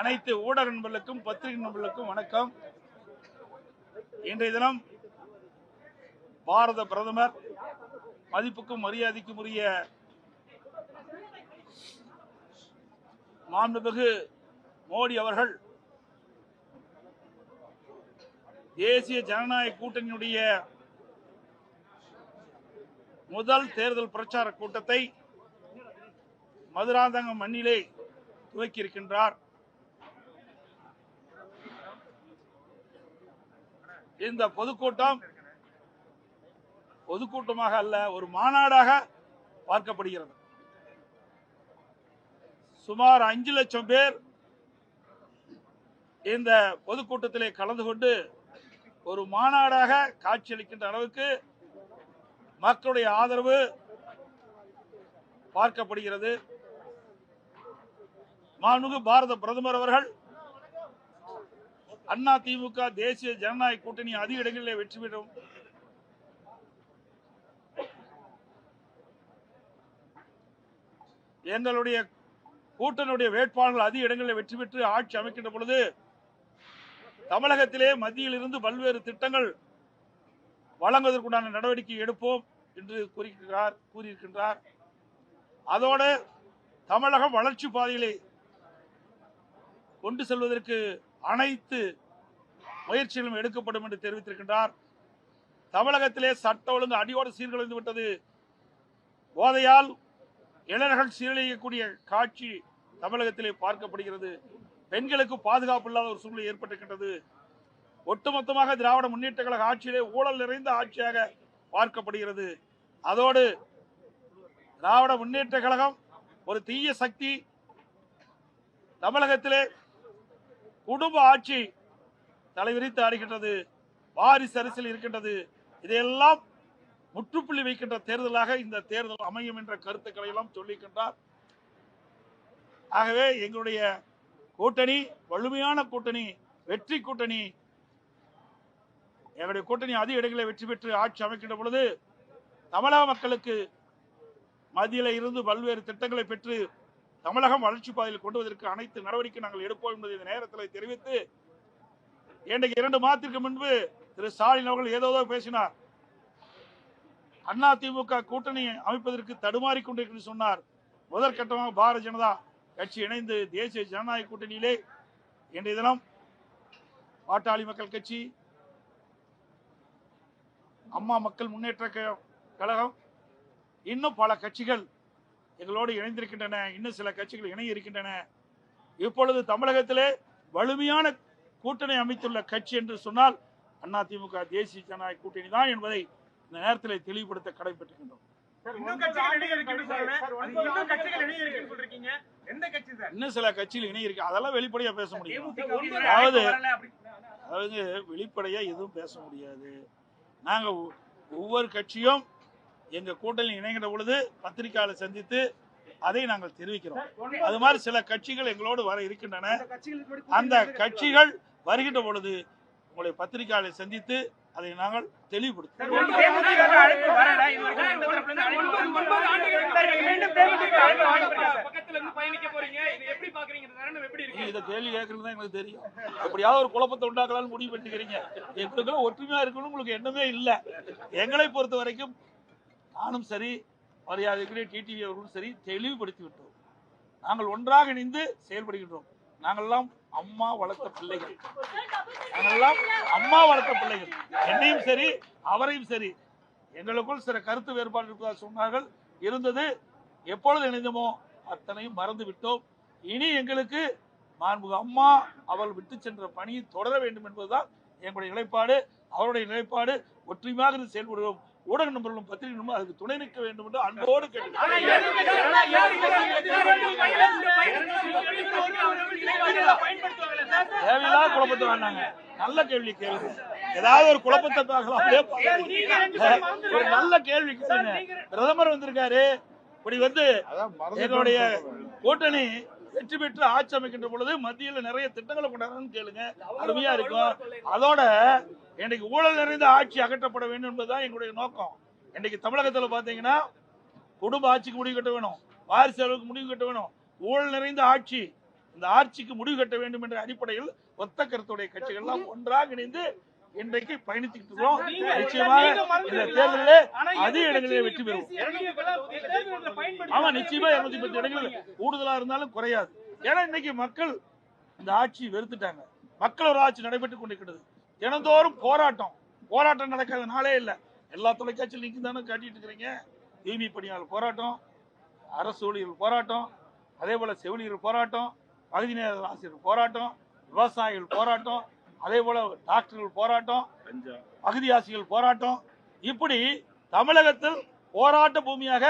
அனைத்து ஊடக நண்பர்களுக்கும் பத்திரிகை நண்பர்களுக்கும் வணக்கம். இன்றைய தினம் பாரத பிரதமர் மதிப்புக்கும் மரியாதைக்கும் உரிய மாண்புமிகு மோடி அவர்கள் தேசிய ஜனநாயக கூட்டணியுடைய முதல் தேர்தல் பிரச்சார கூட்டத்தை மதுராந்தகம் மண்ணிலே துவக்கியிருக்கின்றார். இந்த பொதுக்கூட்டம் பொதுக்கூட்டமாக அல்ல ஒரு மாநாடாக பார்க்கப்படுகிறது. சுமார் அஞ்சு லட்சம் பேர் இந்த பொதுக்கூட்டத்திலே கலந்து கொண்டு ஒரு மாநாடாக காட்சியளிக்கின்ற அளவுக்கு மக்களுடைய ஆதரவு பார்க்கப்படுகிறது. மாண்புமிகு பாரத பிரதமர் அவர்கள் அண்ணா திமுக தேசிய ஜனநாயக கூட்டணி அதிக இடங்களில் வெற்றி பெறும். எங்களுடைய கூட்டணியுடைய வேட்பாளர்கள் அதிக இடங்களில் வெற்றி பெற்று ஆட்சி அமைக்கின்ற பொழுது தமிழகத்திலே மத்தியில் இருந்து பல்வேறு திட்டங்கள் வழங்குவதற்குண்டான நடவடிக்கை எடுப்போம் என்று கூறியிருக்கிறார் கூறியிருக்கின்றார். அதோடு தமிழகம் வளர்ச்சி பாதையிலே கொண்டு செல்வதற்கு அனைத்து முயற்சிகளும் எடுக்கப்படும் என்று தெரிவித்திருக்கின்றார். தமிழகத்திலே சட்ட ஒழுங்கு அடியோடு சீர்குலைந்து விட்டது. போதையால் இளைஞர்கள் சீரழியக்கூடிய காட்சி தமிழகத்திலே பார்க்கப்படுகிறது. பெண்களுக்கு பாதுகாப்பு இல்லாத ஒரு சூழ்நிலை ஏற்பட்டிருக்கின்றது. ஒட்டுமொத்தமாக திராவிட முன்னேற்ற கழக ஆட்சியிலே ஊழல் நிறைந்த ஆட்சியாக பார்க்கப்படுகிறது. அதோடு திராவிட முன்னேற்ற கழகம் ஒரு தீய சக்தி. தமிழகத்திலே குடும்ப ஆட்சி தலைவிரித்து ஆடுகின்றது வாரிசு அரசியல் இருக்கின்றது. இதையெல்லாம் முற்றுப்புள்ளி வைக்கின்ற தேர்தலாக இந்த தேர்தல் அமையும் என்ற கருத்துக்களை எல்லாம் சொல்லிக்கின்றார். ஆகவே எங்களுடைய கூட்டணி வலிமையான கூட்டணி வெற்றி கூட்டணி எங்களுடைய கூட்டணி அதிக இடங்களில் வெற்றி பெற்று ஆட்சி அமைக்கின்ற பொழுது தமிழக மக்களுக்கு மத்தியில் இருந்து பல்வேறு திட்டங்களை பெற்று தமிழகம் வளர்ச்சி பாதையில் கொண்டு அனைத்து நடவடிக்கை நாங்கள் எடுப்போம் என்பதை இந்த நேரத்தில் தெரிவித்து இன்றைக்கு இரண்டு மாதத்திற்கு முன்பு திரு ஸ்டாலின் அவர்கள் ஏதோ பேசினார். அண்ணா திமுக கூட்டணி அமைப்பதற்கு தடுமாறி கொண்டிருக்கிறது சொன்னார். முதற்கட்டமாக பாரதிய ஜனதா கட்சி இணைந்து தேசிய ஜனநாயக கூட்டணியிலே இன்றைய தினம் பாட்டாளி மக்கள் கட்சி அம்மா மக்கள் முன்னேற்ற கழகம் இன்னும் பல கட்சிகள் எங்களோடு இணைந்திருக்கின்றன. இன்னும் சில கட்சிகள் இணைய இருக்கின்றன. இப்பொழுது தமிழகத்திலே வலிமையான கூட்டணி அமைத்துள்ள கட்சி என்று சொன்னால் அதிமுக தேசிய ஜனநாயக கூட்டணி தான் என்பதை இந்த நேரத்தில் தெளிவுபடுத்த கடமைப்பட்டிருக்கின்றோம் இன்னும் கட்சிகள் இணைய இருக்குன்னு சொல்றேன். அது இன்னும் கட்சிகள் இணைய இருக்குன்னு சொல்றீங்க. எந்த கட்சி சார்? இன்னும் சில கட்சிகள் இணைய இருக்கு. அதெல்லாம் வெளிப்படையா பேச முடியும். அதாவது- அதாவது வெளிப்படையா எதுவும் பேச முடியாது. நாங்க ஒவ்வொரு கட்சியும் எங்க கூட்டணி இணைகின்ற பொழுது பத்திரிகையாளர் சந்தித்து அதை நாங்கள் தெரிவிக்கிறோம். அது மாதிரி சில கட்சிகள் எங்களோடு வர இருக்கின்றன. அந்த கட்சிகள் வருகின்ற பொழுது உங்களை பத்திரிகையாளர் சந்தித்து அதை நாங்கள் வரல. இது கேள்வி கேட்கறது தான் எங்களுக்கு தெரியும். எப்படியாவது ஒரு குழப்பத்தை உண்டாக்கலாம்னு முடிவு பண்ணிக்கிறீங்க. எங்களுக்குள்ள ஒற்றுமையா இருக்கணும் உங்களுக்கு எண்ணமே இல்லை. எங்களை பொறுத்த வரைக்கும் நானும் சரி மரியாதைக்குரிய டிடிவி அவர்களும் சரி தெளிவுபடுத்தி விட்டோம் நாங்கள் ஒன்றாக இணைந்து செயல்படுகின்றோம். நாங்கள்லாம் அம்மா வளர்த்த பிள்ளைகள். நாங்கள்லாம் அம்மா வளர்த்த பிள்ளைகள். என்னையும் சரி அவரையும் சரி. எங்களுக்குள் சில கருத்து வேறுபாடு இருப்பதாக சொன்னார்கள். இருந்தது எப்பொழுது இணைந்தோமோ அத்தனையும் மறந்து விட்டோம் இனி எங்களுக்கு மாண்புக அம்மா அவள் விட்டு சென்ற பணியை தொடர வேண்டும் என்பதுதான் எங்களுடைய நிலைப்பாடு. அவருடைய நிலைப்பாடு. ஒற்றுமையாக இருந்து செயல்படுகிறோம் ஊடக நண்பர்களும் பத்திரிகை நண்பர்களும் அதுக்கு துணை நிற்க வேண்டும் என்று அன்போடு தேவையில்லாத குழப்பத்தை வேண்டாங்க. நல்ல கேள்வி கேளுங்க. ஏதாவது ஒரு குழப்பத்தை பார்க்கலாம். ஒரு நல்ல கேள்வி கேளுங்க. பிரதமர் வந்திருக்காரு. இப்படி வந்து எங்களுடைய கூட்டணி வெற்றி பெற்று ஆட்சி அமைக்கின்ற பொழுது மத்தியில நிறைய திட்டங்களை கொண்டாடுறோம்னு கேளுங்க. அருமையா இருக்கும். அதோட இன்னைக்கு ஊழல் நிறைந்த ஆட்சி அகற்றப்பட வேண்டும் என்பதுதான் எங்களுடைய நோக்கம். இன்னைக்கு தமிழகத்துல பாத்தீங்கன்னா குடும்ப ஆட்சிக்கு முடிவு கட்ட வேணும். வாரிசு அளவுக்கு முடிவு கட்ட வேணும். ஊழல் நிறைந்த ஆட்சி இந்த ஆட்சிக்கு முடிவு கட்ட வேண்டும் என்ற அடிப்படையில் ஒத்த கருத்துடைய கட்சிகள் எல்லாம் ஒன்றாக இணைந்து இன்றைக்கு பயணித்துக்கிட்டு இருக்கிறோம் நிச்சயமாக இந்த தேர்தலிலே அதிக இடங்களிலே வெற்றி பெறுவோம். ஆமா நிச்சயமா இருநூத்தி பத்து இடங்கள் கூடுதலா இருந்தாலும் குறையாது. ஏன்னா இன்னைக்கு மக்கள் இந்த ஆட்சி வெறுத்துட்டாங்க. மக்கள் ஒரு ஆட்சி நடைபெற்றுக் கொண்டிருக்கிறது. தினந்தோறும் போராட்டம். போராட்டம் நடக்காத நாளே இல்லை. எல்லா தொலைக்காட்சியில் நீங்க தானே காட்டிட்டு இருக்கிறீங்க. தூய்மை பணியாளர் போராட்டம் அரசு ஊழியர்கள் போராட்டம் அதே போல செவிலியர் போராட்டம் பகுதி நேர ஆசிரியர் போராட்டம் விவசாயிகள் போராட்டம் அதே போல டாக்டர்கள் போராட்டம் பகுதி ஆசிரியர்கள் போராட்டம். இப்படி தமிழகத்தில் போராட்ட பூமியாக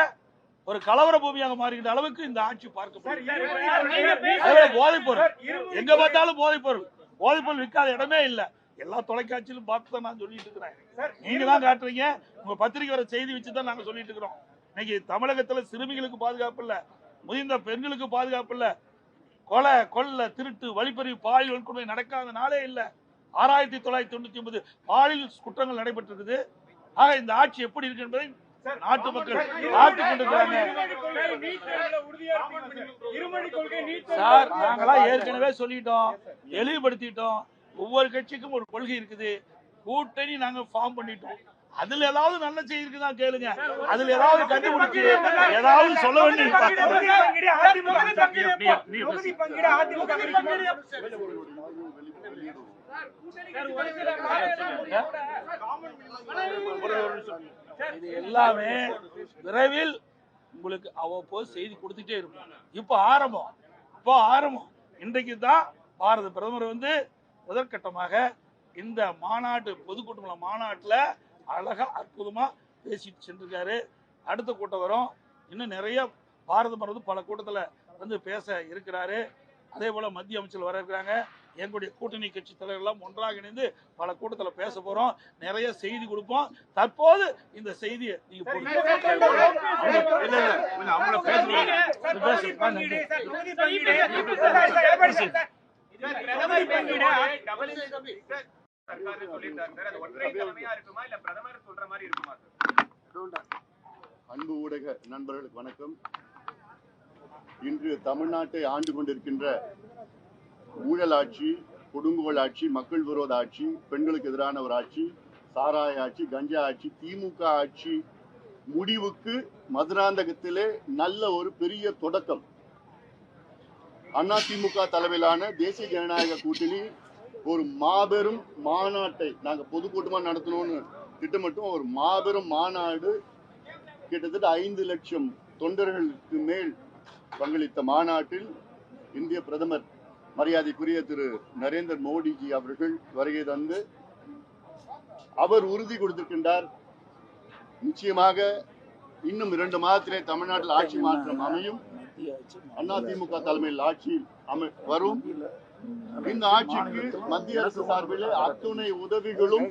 ஒரு கலவர பூமியாக மாறுகின்ற அளவுக்கு இந்த ஆட்சி பார்க்கப்படுகிறது. போதைப் பொருள் எங்க பார்த்தாலும் போதைப் பொருள் போதைப் பொருள் விற்காத இடமே இல்ல. எல்லா தொலைக்காட்சியிலும் பார்த்து தான் நான் சொல்லிட்டு இருக்கிறேன். நீங்க தான் காட்டுறீங்க. உங்க பத்திரிக்கை வர செய்தி வச்சு தான் நாங்க சொல்லிட்டு இருக்கிறோம். இன்னைக்கு தமிழகத்துல சிறுமிகளுக்கு பாதுகாப்பு இல்ல. முதிர்ந்த பெண்களுக்கு பாதுகாப்பு இல்ல. கொலை கொள்ள திருட்டு வழிப்பறிவு பாலியல் வன்கொடுமை நடக்காத நாளே இல்ல. ஆறாயிரத்தி தொள்ளாயிரத்தி தொண்ணூத்தி ஒன்பது பாலியல் குற்றங்கள் நடைபெற்றிருக்குது. ஆக இந்த ஆட்சி எப்படி இருக்கு என்பதை நாட்டு மக்கள் பார்த்து கொண்டிருக்கிறாங்க. சார் நாங்களாம் ஏற்கனவே சொல்லிட்டோம் தெளிவுபடுத்திட்டோம். ஒவ்வொரு கட்சிக்கும் ஒரு கொள்கை இருக்குது. கூட்டணி நாங்க ஃபார்ம் பண்ணிட்டோம். அதுல ஏதாவது நல்ல செய்தி இருக்குதா கேளுங்க அதுல ஏதாவது கண்டுபிடிச்சு ஏதாவது சொல்ல வேண்டிய எல்லாமே விரைவில் உங்களுக்கு அவ்வப்போது செய்தி கொடுத்துட்டே இருப்போம் இப்போ ஆரம்பம் இப்போ ஆரம்பம் இன்றைக்கு தான் பாரத பிரதமர் வந்து முதற்கட்டமாக இந்த மாநாட்டு பொதுக்கூட்டம் மாநாட்டில் அழகா அற்புதமா பேசிட்டு சென்றிருக்காரு அடுத்த கூட்டம் வரும் இன்னும் நிறைய பாரத பிரதமர் பல கூட்டத்தில் வந்து பேச இருக்கிறாரு அதே போல மத்திய அமைச்சர் வர இருக்கிறாங்க எங்களுடைய கூட்டணி கட்சி தலைவர்கள்லாம் ஒன்றாக இணைந்து பல கூட்டத்தில் பேச போறோம் நிறைய செய்தி கொடுப்போம் தற்போது இந்த செய்தியை நீங்க சர்க்கார் சொல்லியிருந்தாரு சார். அது ஒற்றை தலைமையா இருக்குமா? இல்ல பிரதமர் சொல்ற மாதிரி இருக்குமா சார்? அன்பு ஊடக நண்பர்களுக்கு வணக்கம். இன்று தமிழ்நாட்டை ஆண்டு கொண்டிருக்கின்ற ஊழல் ஆட்சி கொடுங்கோல் ஆட்சி மக்கள் விரோத ஆட்சி பெண்களுக்கு எதிரான ஒரு ஆட்சி சாராய ஆட்சி கஞ்சா ஆட்சி திமுக ஆட்சி முடிவுக்கு மதுராந்தகத்திலே நல்ல ஒரு பெரிய தொடக்கம். அண்ணா திமுக தலைமையிலான தேசிய ஜனநாயக கூட்டணி ஒரு மாபெரும் மாநாட்டை நாங்க பொதுக்கூட்டமா நடத்தணும்னு திட்டமிட்டோம். ஒரு மாபெரும் மாநாடு கிட்டத்தட்ட ஐந்து லட்சம் தொண்டர்களுக்கு மேல் பங்களித்த மாநாட்டில் இந்திய பிரதமர் மரியாதைக்குரிய திரு நரேந்திர மோடிஜி அவர்கள் வருகை தந்து அவர் உறுதி கொடுத்திருக்கின்றார். நிச்சயமாக இன்னும் இரண்டு மாதத்திலே தமிழ்நாட்டில் ஆட்சி மாற்றம் அமையும். அண்ணா திமுக தலைமையில் ஆட்சி அமை வரும். இந்த ஆட்சிக்கு மத்திய அரசு சார்பில் அத்துணை உதவிகளும்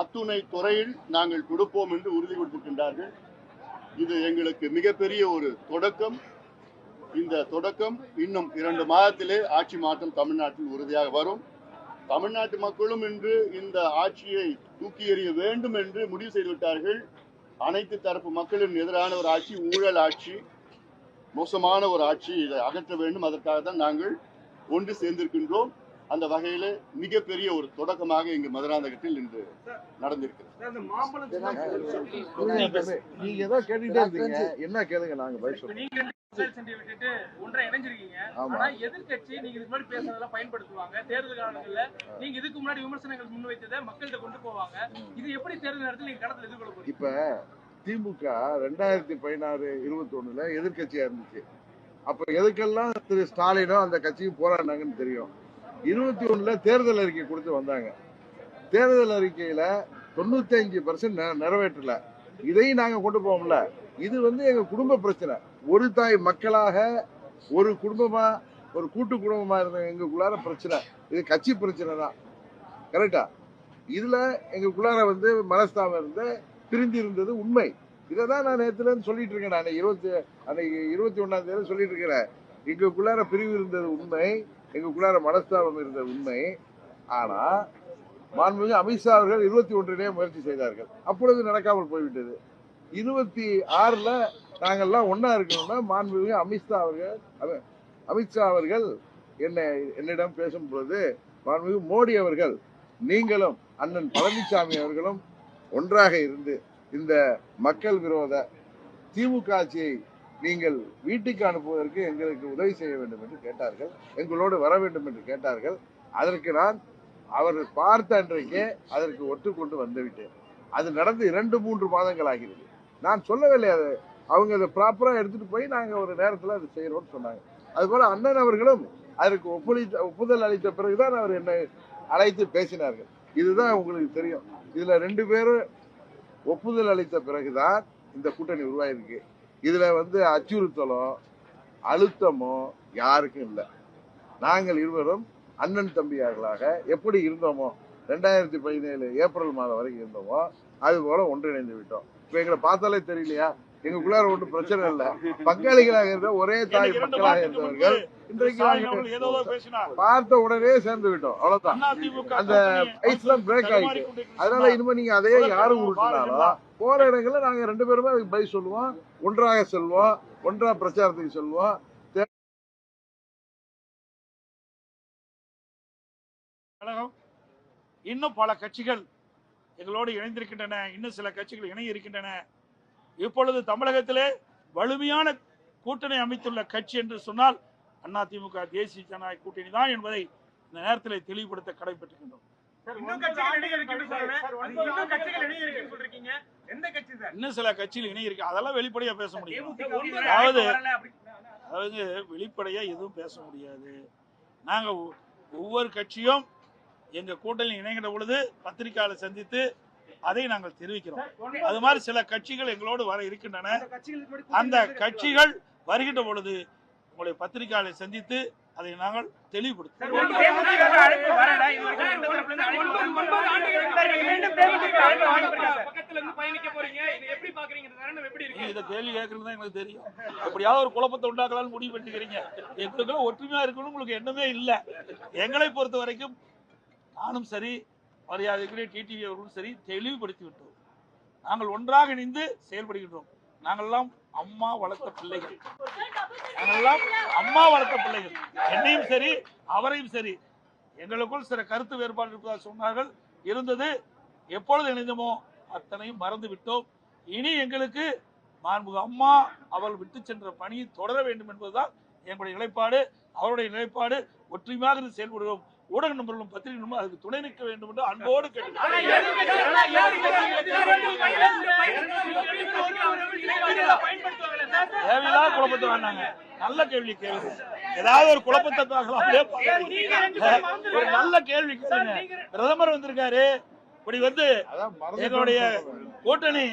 அத்துணை துறையில் நாங்கள் கொடுப்போம் என்று உறுதி கொடுத்திருக்கின்றார்கள். இது எங்களுக்கு மிகப்பெரிய ஒரு தொடக்கம். இந்த தொடக்கம் இன்னும் இரண்டு மாதத்திலே ஆட்சி மாற்றம் தமிழ்நாட்டில் உறுதியாக வரும். தமிழ்நாட்டு மக்களும் இன்று இந்த ஆட்சியை தூக்கி எறிய வேண்டும் என்று முடிவு செய்துவிட்டார்கள். அனைத்து தரப்பு மக்களின் எதிரான ஒரு ஆட்சி ஊழல் ஆட்சி மோசமான ஒரு ஆட்சி இதை அகற்ற வேண்டும். அதற்காக தான் நாங்கள் ஒன்று சேர்ந்திருக்கின்றோம். அந்த வகையில மிகப்பெரிய ஒரு தொடக்கமாக இங்கு மதுராந்தகத்தில் இன்று நடந்திருக்கிறது. நீங்க ஏதோ கேட்டுட்டே இருந்தீங்க என்ன கேளுங்க நாங்க பதில் சொல்றோம். ஒன்றை இணைஞ்சிருக்கீங்க. ஆனா இதுக்கு முன்னாடி பேசுறதெல்லாம் பயன்படுத்துவாங்க. தேர்தல் காலங்கள்ல நீங்க இதுக்கு முன்னாடி விமர்சனங்கள் முன்வைத்ததை மக்கள்கிட்ட கொண்டு போவாங்க. இது எப்படி தேர்தல் நேரத்தில் நீங்க களத்துல எதிர்கொள்ள போறீங்க? இப்ப திமுக ரெண்டாயிரத்தி பதினாறு இருபத்தி ஒண்ணுல எதிர்கட்சியா இருந்துச்சு. அப்ப எதுக்கெல்லாம் திரு ஸ்டாலினும் அந்த கட்சியும் போராடினாங்கன்னு தெரியும். இருபத்தி ஒண்ணுல தேர்தல் அறிக்கை கொடுத்து வந்தாங்க. தேர்தல் அறிக்கையில தொண்ணூத்தி அஞ்சு பர்சன்ட் நிறைவேற்றல. இதையும் நாங்க கொண்டு போவோம்ல. இது வந்து எங்க குடும்ப பிரச்சனை. ஒரு தாய் மக்களாக ஒரு குடும்பமா ஒரு கூட்டு குடும்பமா இருந்த எங்களுக்குள்ளார பிரச்சனை. இது கட்சி பிரச்சனை தான். கரெக்டா இதுல எங்களுக்குள்ளார வந்து மனஸ்தாபம் இருந்து பிரிந்திருந்தது உண்மை. இதை தான் நான் நேற்றுலேருந்து சொல்லிட்டு இருக்கேன் நான். இருபத்தி அன்னைக்கு இருபத்தி ஒன்றாம் தேதி சொல்லிட்டு இருக்கிறேன் எங்களுக்குள்ளார பிரிவு இருந்தது உண்மை எங்களுக்குள்ளார மனஸ்தாபம் இருந்தது உண்மை. ஆனால் மாண்புமிகு அமித்ஷா அவர்கள் இருபத்தி ஒன்றிலே முயற்சி செய்தார்கள். அப்பொழுது நடக்காமல் போய்விட்டது. இருபத்தி ஆறில் நாங்கள்லாம் ஒன்றா இருக்கணும்னா மாண்புமிகு அமித்ஷா அவர்கள் அமித்ஷா அவர்கள் என்னை என்னிடம் பேசும் பொழுது மாண்புமிகு மோடி அவர்கள் நீங்களும் அண்ணன் பழனிசாமி அவர்களும் ஒன்றாக இருந்து இந்த மக்கள் விரோத திமுக ஆட்சியை நீங்கள் வீட்டுக்கு அனுப்புவதற்கு எங்களுக்கு உதவி செய்ய வேண்டும் என்று கேட்டார்கள். எங்களோடு வர வேண்டும் என்று கேட்டார்கள். அதற்கு நான் அவர் பார்த்த அன்றைக்கே அதற்கு ஒத்துக்கொண்டு வந்துவிட்டேன். அது நடந்து இரண்டு மூன்று மாதங்கள் ஆகிறது. நான் சொல்லவில்லை அது. அவங்க அதை ப்ராப்பராக எடுத்துகிட்டு போய் நாங்கள் ஒரு நேரத்தில் அதை செய்கிறோம்னு சொன்னாங்க. அதுபோல் அண்ணன் அவர்களும் அதற்கு ஒப்புளித்த ஒப்புதல் அளித்த பிறகுதான் அவர் என்னை அழைத்து பேசினார்கள். இதுதான் உங்களுக்கு தெரியும். இதில் ரெண்டு பேரும் ஒப்புதல் அளித்த பிறகுதான் இந்த கூட்டணி உருவாயிருக்கு. இதில் வந்து அச்சுறுத்தலோ அழுத்தமோ யாருக்கும் இல்லை. நாங்கள் இருவரும் அண்ணன் தம்பியார்களாக எப்படி இருந்தோமோ ரெண்டாயிரத்தி பதினேழு ஏப்ரல் மாதம் வரைக்கும் இருந்தோமோ அது போல் ஒன்றிணைந்து விட்டோம். இப்போ எங்களை பார்த்தாலே தெரியலையா? எங்களுக்குள்ளார ஒன்றும் பிரச்சனை இல்லை. பங்காளிகளாக இருந்த ஒரே தாய் மக்களாக இருந்தவர்கள். இன்றைக்கு பார்த்த உடனே சேர்ந்து விட்டோம். அவ்வளவுதான். அந்த ஐஸ்லாம் பிரேக் ஆயிட்டு அதனால இனிமே நீங்க அதே யாரு உருட்டினாலும் போற இடங்கள்ல நாங்க ரெண்டு பேருமே அதுக்கு பதில் சொல்லுவோம். ஒன்றாக செல்வோம். ஒன்றா பிரச்சாரத்துக்கு செல்வோம். கழகம் இன்னும் பல கட்சிகள் எங்களோடு இணைந்திருக்கின்றன. இன்னும் சில கட்சிகள் இணைய இருக்கின்றன இப்பொழுது தமிழகத்திலே வலிமையான கூட்டணி அமைத்துள்ள கட்சி என்று சொன்னால் அதிமுக தேசிய ஜனநாயக கூட்டணி தான் என்பதை இந்த நேரத்தில் தெளிவுபடுத்த கடைபெற்றிருக்கின்றோம் இன்னும் கட்சிகள் இடையே இருக்குன்னு சொல்றேன். அது இன்னும் கட்சிகள் இடையே இருக்குன்னு சொல்றீங்க. எந்த கட்சி சார்? இன்னும் சில கட்சிகள் இணைய இருக்கு அதெல்லாம் வெளிப்படையா பேச முடியும் அதாவது- வரல அப்படி- அதாவது வெளிப்படையா எதுவும் பேச முடியாது நாங்க ஒவ்வொரு கட்சியும் எங்க கூட்டணி இணைகிற பொழுது பத்திரிகையாளர் சந்தித்து அதை நாங்கள் தெரிவிக்கிறோம். அது மாதிரி சில கட்சிகள் எங்களோடு வர இருக்கின்றன. அந்த கட்சிகள் வருகின்ற பொழுது உங்களுடைய பத்திரிகையாளரை சந்தித்து அதை நாங்கள் வரல இது கேள்வி கேட்கறது தான் எனக்கு தெரியும். எப்படியாவது ஒரு குழப்பத்தை உண்டாக்கலாம்னு முடிவு பண்ணிக்கிறீங்க. எங்களுக்குள்ள ஒற்றுமையா இருக்கணும்னு உங்களுக்கு எண்ணமே இல்லை. எங்களை பொறுத்த வரைக்கும் நானும் சரி மரியாதைக்குரிய டிடிவி அவர்களும் சரி தெளிவுபடுத்தி விட்டோம் நாங்கள் ஒன்றாக இணைந்து செயல்படுகின்றோம். நாங்கள்லாம் அம்மா வளர்த்த பிள்ளைகள். நாங்கள்லாம் அம்மா வளர்த்த பிள்ளைகள். என்னையும் சரி அவரையும் சரி. எங்களுக்குள் சில கருத்து வேறுபாடு இருப்பதாக சொன்னார்கள். இருந்தது எப்பொழுது இணைந்தமோ அத்தனையும் மறந்து விட்டோம் இனி எங்களுக்கு மாண்புக அம்மா அவள் விட்டு சென்ற பணியை தொடர வேண்டும் என்பதுதான் எங்களுடைய நிலைப்பாடு. அவருடைய நிலைப்பாடு. ஒற்றுமையாக இருந்து செயல்படுவோம் ஊடக நண்பர்களும் பத்திரிகை நண்பர்களும் அதுக்கு துணை நிற்க வேண்டும் என்று அன்போடு? தேவையில்லாத குழப்பத்தை வேண்டாங்க நல்ல கேள்வி கேளுங்க ஏதாவது ஒரு குழப்பத்தை பார்க்கலாம். ஒரு நல்ல கேள்வி கேளுங்க பிரதமர் வந்திருக்காரு இப்படி வந்து எங்களுடைய. கூட்டணி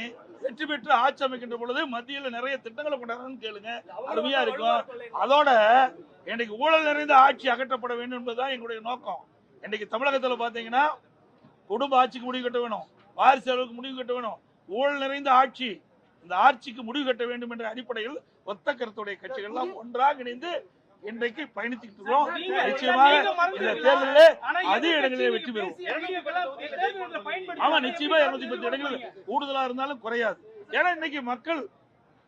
வெற்றி பெற்று ஆட்சி அமைக்கின்ற பொழுது மத்தியில் நிறைய திட்டங்களை கொண்டாடுறோம்னு கேளுங்க. அருமையா இருக்கும். அதோட இன்னைக்கு ஊழல் நிறைந்த ஆட்சி அகற்றப்பட வேண்டும் என்பதுதான் எங்களுடைய நோக்கம். இன்னைக்கு தமிழகத்துல பாத்தீங்கன்னா குடும்ப ஆட்சிக்கு முடிவு கட்ட வேணும். வாரிசு அளவுக்கு முடிவு கட்ட வேணும். ஊழல் நிறைந்த ஆட்சி இந்த ஆட்சிக்கு முடிவு கட்ட வேண்டும் என்ற அடிப்படையில் ஒத்த கருத்துடைய கட்சிகள் எல்லாம் ஒன்றாக இணைந்து இன்றைக்கு பயணித்துக்கிட்டு இருக்கிறோம் நிச்சயமாக இந்த தேர்தலில் அதிக இடங்களிலே வெற்றி பெறுவோம். பயன்படுத்தி- ஆமா நிச்சயமா இருநூத்தி பத்து இடங்கள் கூடுதலா இருந்தாலும் குறையாது. ஏன்னா இன்னைக்கு மக்கள்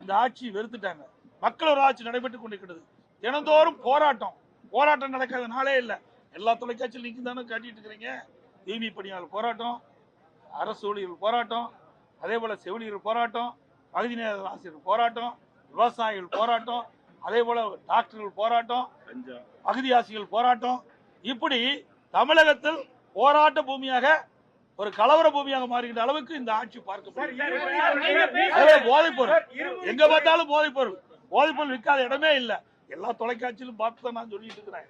இந்த ஆட்சி வெறுத்துட்டாங்க. மக்கள் ஒரு ஆட்சி நடைபெற்றுக் கொண்டிருக்கிறது. தினந்தோறும் போராட்டம். போராட்டம் நடக்காத நாளே இல்லை. எல்லா தொலைக்காட்சியில் நீங்க தானே காட்டிட்டு இருக்கிறீங்க. தூய்மை பணியாளர் போராட்டம் அரசு ஊழியர்கள் போராட்டம் அதே போல செவிலியர் போராட்டம் பகுதி நேர ஆசிரியர் போராட்டம் விவசாயிகள் போராட்டம் அதே போல டாக்டர்கள் போராட்டம் பகுதியாசிகள் போராட்டம். இப்படி தமிழகத்தில் போராட்ட பூமியாக ஒரு கலவர பூமியாக மாறுகின்ற அளவுக்கு இந்த ஆட்சி அதே போதைப் பொருள். எங்க பார்த்தாலும் போதைப் பொருள். போதைப் பொருள் விற்காத இடமே இல்ல. எல்லா தொலைக்காட்சியிலும் பார்த்து தான் நான் சொல்லிட்டு இருக்கிறேன்.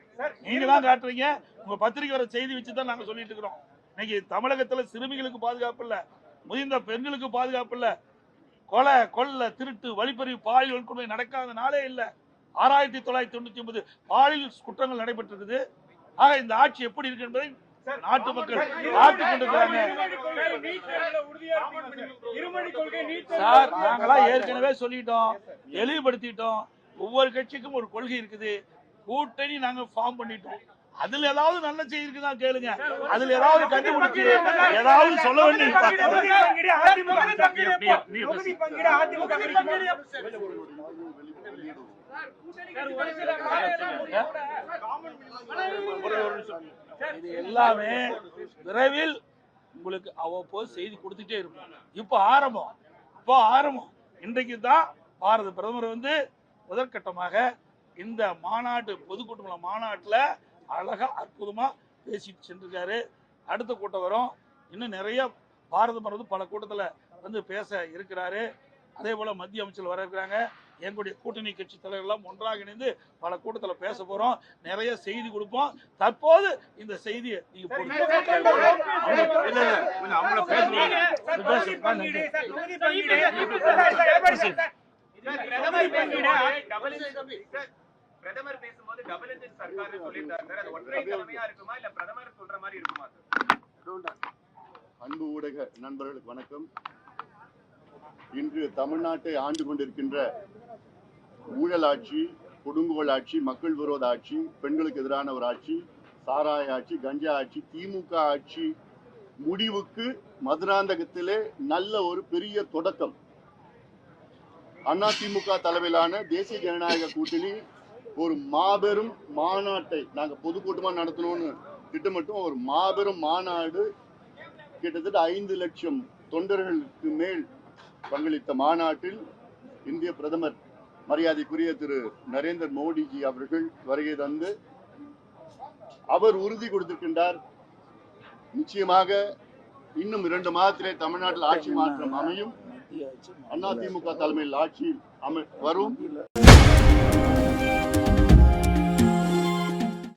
நீங்க தான் காட்டுறீங்க. உங்க பத்திரிக்கை வர செய்தி வச்சு தான் நாங்க சொல்லிட்டு இருக்கிறோம். இன்னைக்கு தமிழகத்துல சிறுமிகளுக்கு பாதுகாப்பு இல்ல. முதிர்ந்த பெண்களுக்கு பாதுகாப்பு இல்ல. கொலை கொள்ளை திருட்டு வழிப்பறிவு பாலியல் வன்கொடுமை நடக்காத நாளே இல்ல. ஆறாயிரத்தி தொள்ளாயிரத்தி தொண்ணூத்தி ஒன்பது பாலியல் குற்றங்கள் நடைபெற்றிருக்குது ஆக இந்த ஆட்சி எப்படி இருக்கு என்பதை நாட்டு மக்கள் பார்த்து கொண்டிருக்கிறாங்க சார் நாங்களாம் ஏற்கனவே சொல்லிட்டோம் தெளிவுபடுத்திட்டோம் ஒவ்வொரு கட்சிக்கும் ஒரு கொள்கை இருக்குது கூட்டணி நாங்க ஃபார்ம் பண்ணிட்டோம் அதுல ஏதாவது நல்ல செய்தி இருக்குதா கேளுங்க அதுல ஏதாவது கண்டுபிடிச்சு ஏதாவது சொல்ல வேண்டிய இது எல்லாமே விரைவில் உங்களுக்கு அவ்வப்போது செய்தி கொடுத்துட்டே இருப்போம் இப்போ ஆரம்பம். இப்போ ஆரம்பம். இன்றைக்கு தான் பாரத பிரதமர் வந்து முதற்கட்டமாக இந்த மாநாட்டு பொதுக்கூட்டம மாநாட்டில் அழகா அற்புதமா பேசிட்டு சென்றிருக்காரு. அடுத்த கூட்டம் வரும். இன்னும் நிறைய பாரத பிரதமர் பல கூட்டத்தில் வந்து பேச இருக்கிறாரு. அதே போல மத்திய அமைச்சர் வர இருக்கிறாங்க. எங்களுடைய கூட்டணி கட்சி தலைவர்கள்லாம் ஒன்றாக இணைந்து பல கூட்டத்தில் பேச போறோம் நிறைய செய்தி கொடுப்போம் தற்போது இந்த செய்தியை பிரதமர் பேசும்போது டபுள் இன்ஜின் சர்க்கார் சொல்லியிருந்தாரு சார் அது ஒற்றை தலைமையா இருக்குமா இல்ல பிரதமர் சொல்ற மாதிரி இருக்குமா அன்பு ஊடக நண்பர்களுக்கு வணக்கம் இன்று தமிழ்நாட்டை ஆண்டு கொண்டிருக்கின்ற ஊழல் ஆட்சி கொடுங்கோல் ஆட்சி மக்கள் விரோத ஆட்சி பெண்களுக்கு எதிரான ஒரு ஆட்சி சாராய ஆட்சி கஞ்சா ஆட்சி திமுக ஆட்சி முடிவுக்கு மதுராந்தகத்திலே நல்ல ஒரு பெரிய தொடக்கம். அண்ணா திமுக தலைமையிலான தேசிய ஜனநாயக கூட்டணி ஒரு மாபெரும் மாநாட்டை நாங்க பொதுக்கூட்டமா நடத்தணும்னு திட்டமிட்டோம். ஒரு மாபெரும் மாநாடு கிட்டத்தட்ட ஐந்து லட்சம் தொண்டர்களுக்கு மேல் பங்களித்த மாநாட்டில் இந்திய பிரதமர் மரியாதைக்குரிய திரு நரேந்திர மோடிஜி அவர்கள் வருகை தந்து அவர் உறுதி கொடுத்திருக்கின்றார். நிச்சயமாக இன்னும் இரண்டு மாதத்திலே தமிழ்நாட்டில் ஆட்சி மாற்றம் அமையும். அதிமுக தலைமையில் ஆட்சி அமை வரும்.